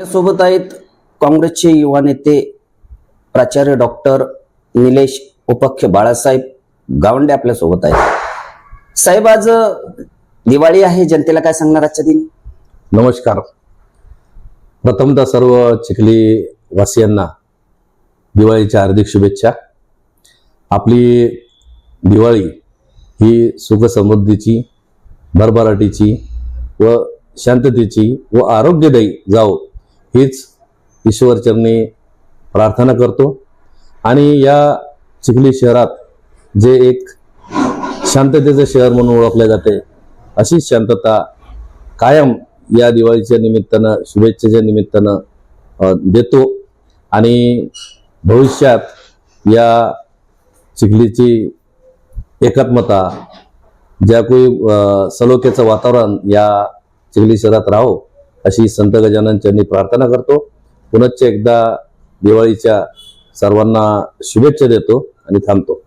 सोबत आहेत काँग्रेसचे युवा नेते प्राचार्य डॉक्टर निलेश उपाख्य बाळासाहेब गावंडे आपल्यासोबत आहेत. साहेब आज दिवाळी आहे जनतेला काय सांगणार आजच्या दिनी? नमस्कार. प्रथमतः सर्व चिखली वासियांना दिवाळीच्या हार्दिक शुभेच्छा. आपली दिवाळी ही सुख समृद्धीची भरभराटीची व शांततेची व आरोग्यदायी जाओ हीच ईश्वरचरणी प्रार्थना करतो. आणि या चिखली शहरात जे एक शांततेचं शहर म्हणून ओळखले जाते अशी शांतता कायम या दिवाळीच्या निमित्तानं शुभेच्छेच्या निमित्तानं देतो. आणि भविष्यात या चिखलीची एकात्मता ज्या कोई सलोक्याचं सलोख्याचं वातावरण या चिखली शहरात राहो अशी संत गजानन चरणी प्रार्थना करतो. पुनश्च एकदा दिवाळीच्या सर्वांना शुभेच्छा देतो आणि थांबतो.